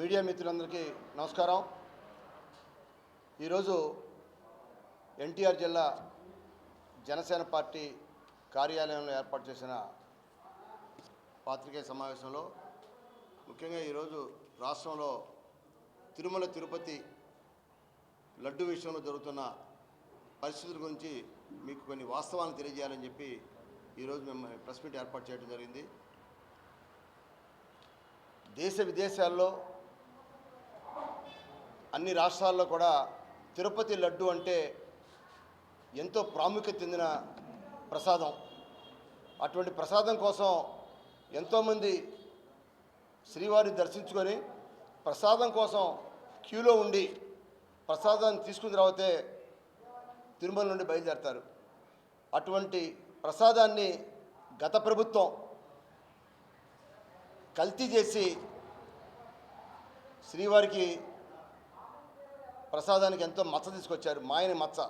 Media మిత్రులందరికీ నమస్కారం. ఈరోజు ఎన్టీఆర్ జిల్లా జనసేన పార్టీ కార్యాలయంలో ఏర్పాటు చేసిన పాత్రికేయ సమావేశంలో ముఖ్యంగా ఈరోజు రాష్ట్రంలో తిరుమల తిరుపతి లడ్డు విషయంలో జరుగుతున్న పరిస్థితుల గురించి మీకు కొన్ని వాస్తవాలను తెలియజేయాలని చెప్పి ఈరోజు మేము ప్రెస్ మీట్ ఏర్పాటు చేయడం జరిగింది. దేశ విదేశాల్లో అన్ని రాష్ట్రాల్లో కూడా తిరుపతి లడ్డు అంటే ఎంతో ప్రాముఖ్యత చెందిన ప్రసాదం. అటువంటి ప్రసాదం కోసం ఎంతోమంది శ్రీవారిని దర్శించుకొని ప్రసాదం కోసం క్యూలో ఉండి ప్రసాదాన్ని తీసుకున్న తర్వాతే తిరుమల నుండి బయలుదేరతారు. అటువంటి ప్రసాదాన్ని గత ప్రభుత్వం కల్తీ చేసి శ్రీవారికి ప్రసాదానికి ఎంతో మచ్చ తీసుకొచ్చారు. మాయని మచ్చ.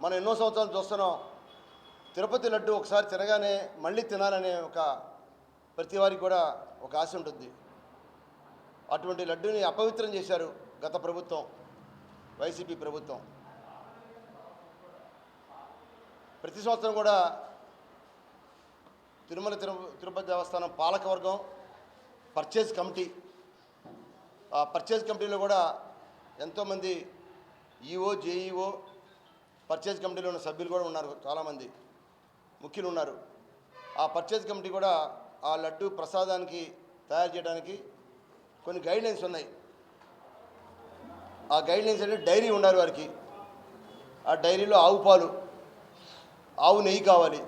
మనం ఎన్నో సంవత్సరాలు చూస్తున్నాం. తిరుపతి లడ్డు ఒకసారి తినగానే మళ్ళీ తినాలనే ఒక ప్రతి వారికి కూడా ఒక ఆశ ఉంటుంది. అటువంటి లడ్డుని అపవిత్రం చేశారు గత ప్రభుత్వం వైసీపీ ప్రభుత్వం. ప్రతి సంవత్సరం కూడా తిరుమల తిరుపతి తిరుపతి దేవస్థానం పాలకవర్గం పర్చేజ్ కమిటీ ఆ పర్చేజ్ కమిటీలో కూడా ఎంతోమంది ఈఓ జేఈఓ పర్చేజ్ కమిటీలో ఉన్న సభ్యులు కూడా ఉన్నారు చాలామంది ముఖ్యులు ఉన్నారు. ఆ పర్చేజ్ కమిటీ కూడా ఆ లడ్డు ప్రసాదానికి తయారు చేయడానికి కొన్ని గైడ్లైన్స్ ఉన్నాయి. ఆ గైడ్లైన్స్ అంటే డైరీ ఉండాలి వారికి. ఆ డైరీలో ఆవు పాలు ఆవు నెయ్యి కావాలి.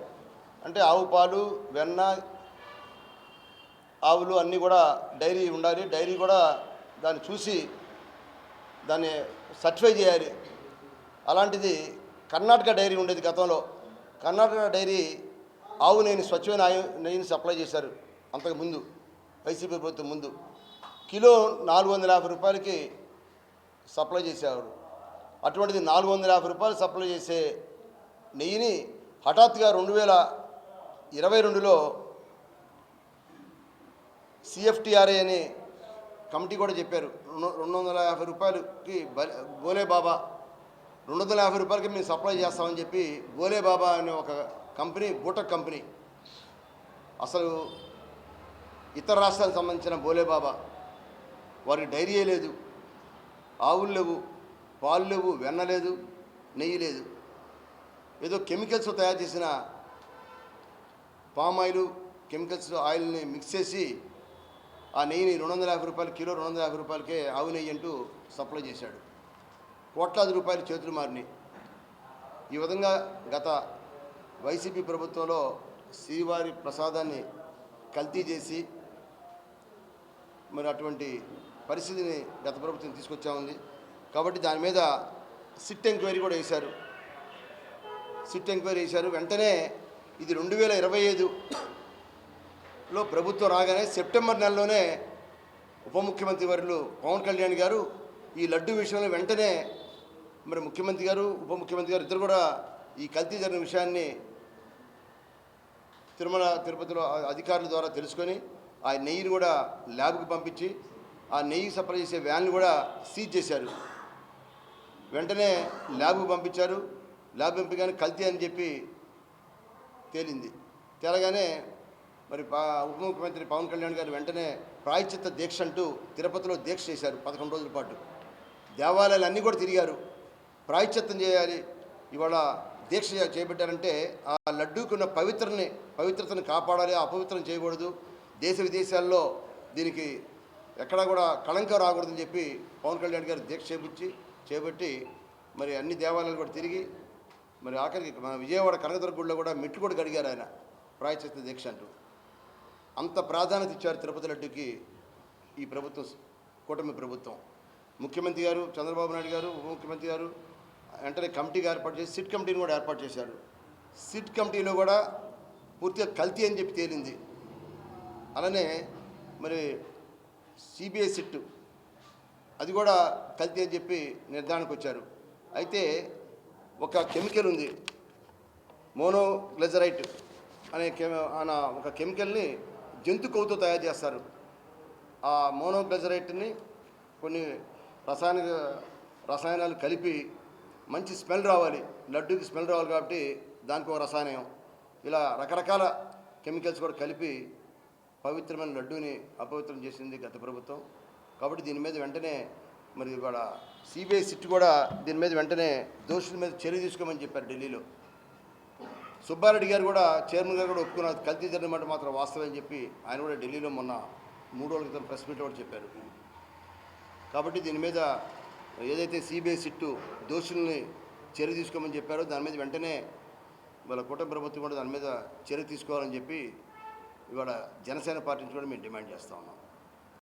అంటే ఆవు పాలు వెన్న ఆవులు అన్నీ కూడా డైరీ ఉండాలి. డైరీ కూడా దాన్ని చూసి దాన్ని సర్టిఫై చేయాలి. అలాంటిది కర్ణాటక డైరీ ఉండేది గతంలో. కర్ణాటక డైరీ ఆవు నెయ్యిని స్వచ్ఛమైన ఆయు నెయ్యిని సప్లై చేశారు అంతకు ముందు వైసీపీ ప్రభుత్వం ముందు. కిలో నాలుగు వందల యాభై రూపాయలకి సప్లై చేసేవారు అటువంటిది నాలుగు వందల యాభై రూపాయలు సప్లై చేసే నెయ్యిని హఠాత్తుగా రెండు వేల ఇరవై రెండులో సిఎఫ్టీఆర్ఏ అని కమిటీ కూడా చెప్పారు రెండు రెండు వందల యాభై రూపాయలకి బోలే గోలే బాబా రెండు వందల యాభై రూపాయలకి మేము సప్లై చేస్తామని చెప్పి బోలే బాబా అనే ఒక కంపెనీ బూటక్ కంపెనీ అసలు ఇతర రాష్ట్రాలకు సంబంధించిన బోలే బాబా వారికి డైరీయే లేదు ఆవులు లేవు పాలు లేవు వెన్న లేదు నెయ్యి లేదు. ఏదో కెమికల్స్ తయారు చేసిన పామ్ ఆయిల్ కెమికల్స్ ఆయిల్ని మిక్స్ చేసి ఆ నెయ్యిని రెండు వందల యాభై రూపాయలు కిలో రెండు వందల యాభై రూపాయలకే ఆవు నెయ్యి అంటూ సప్లై చేశాడు. కోట్లాది రూపాయలు చేతులు మారినాయి. ఈ విధంగా గత వైసీపీ ప్రభుత్వంలో శ్రీవారి ప్రసాదాన్ని కల్తీ చేసి మరి అటువంటి పరిస్థితిని గత ప్రభుత్వం తీసుకొచ్చా ఉంది. కాబట్టి దాని మీద సిట్ ఎంక్వైరీ కూడా వేశారు సిట్ ఎంక్వైరీ చేశారు. వెంటనే ఇది రెండు వేల ఇరవై ఐదు లో ప్రభుత్వం రాగానే సెప్టెంబర్ నెలలోనే ఉప ముఖ్యమంత్రి వర్యులు పవన్ కళ్యాణ్ గారు ఈ లడ్డు విషయంలో వెంటనే మరి ముఖ్యమంత్రి గారు ఉప ముఖ్యమంత్రి గారు ఇద్దరు కూడా ఈ కల్తీ జరిగిన విషయాన్ని తిరుమల తిరుపతిలో అధికారుల ద్వారా తెలుసుకొని ఆ నెయ్యిని కూడా ల్యాబ్కి పంపించి ఆ నెయ్యి సప్లై చేసే వ్యాన్లు కూడా సీజ్ చేశారు. వెంటనే ల్యాబ్కు పంపించారు. ల్యాబ్ పంపించగానే కల్తీ అని చెప్పి తేలింది. తేలగానే మరి పా ఉప ముఖ్యమంత్రి పవన్ కళ్యాణ్ గారు వెంటనే ప్రాయచిత్త దీక్ష అంటూ తిరుపతిలో దీక్ష చేశారు పదకొండు రోజుల పాటు. దేవాలయాలు అన్నీ కూడా తిరిగారు. ప్రాయచిత్తం చేయాలి ఇవాళ దీక్ష చేపట్టారంటే ఆ లడ్డూకున్న పవిత్రని పవిత్రతను కాపాడాలి అపవిత్రం చేయకూడదు. దేశ విదేశాల్లో దీనికి ఎక్కడా కూడా కళంకం రాకూడదని చెప్పి పవన్ కళ్యాణ్ గారు దీక్ష చేపించి చేపట్టి మరి అన్ని దేవాలయాలు కూడా తిరిగి మరి ఆఖరికి మన విజయవాడ కనకదుర్గ గుడిలో కూడా మెట్లు కూడా కడిగారు ఆయన. ప్రాయచిత్త దీక్ష అంటూ. అంత ప్రాధాన్యత ఇచ్చారు తిరుపతి లడ్డుకి ఈ ప్రభుత్వం కూటమి ప్రభుత్వం. ముఖ్యమంత్రి గారు చంద్రబాబు నాయుడు గారు ఉప ముఖ్యమంత్రి గారు వెంటనే కమిటీగా ఏర్పాటు చేసి సిట్ కమిటీని కూడా ఏర్పాటు చేశారు. సిట్ కమిటీలో కూడా పూర్తిగా కల్తీ అని చెప్పి తేలింది. అలానే మరి సిబిఐ సిట్ అది కూడా కల్తీ అని చెప్పి నిర్ధారణకు వచ్చారు. అయితే ఒక కెమికల్ ఉంది మోనోగ్లెజరైట్ అనే కె ఒక కెమికల్ని జంతు కొవ్వుతో తయారు చేస్తారు. ఆ మోనోగ్లజరైట్ని కొన్ని రసాయనిక రసాయనాలు కలిపి మంచి స్మెల్ రావాలి. లడ్డూకి స్మెల్ రావాలి కాబట్టి దానికి ఒక రసాయనం. ఇలా రకరకాల కెమికల్స్ కూడా కలిపి పవిత్రమైన లడ్డూని అపవిత్రం చేసింది గత ప్రభుత్వం. కాబట్టి దీని మీద వెంటనే మరి ఇవాళ సిబిఐ సిట్ కూడా దీని మీద వెంటనే దోషుల మీద చర్య తీసుకోమని చెప్పారు ఢిల్లీలో. సుబ్బారెడ్డి గారు కూడా చైర్మన్ గారు కూడా ఒప్పుకున్నారు కల్తీ జరిగినట్టు మాత్రం వాస్తవం అని చెప్పి ఆయన కూడా ఢిల్లీలో మొన్న మూడు రోజుల క్రితం ప్రెస్ మీట్లో కూడా చెప్పారు. కాబట్టి దీని మీద ఏదైతే సిబిఐ సిట్టు దోషుల్ని చర్య తీసుకోమని చెప్పారో దాని మీద వెంటనే వాళ్ళ కుటుంబ ప్రభుత్వం కూడా దాని మీద చర్య తీసుకోవాలని చెప్పి ఇవాళ జనసేన పార్టీ నుంచి కూడా మేము డిమాండ్ చేస్తూ ఉన్నాం.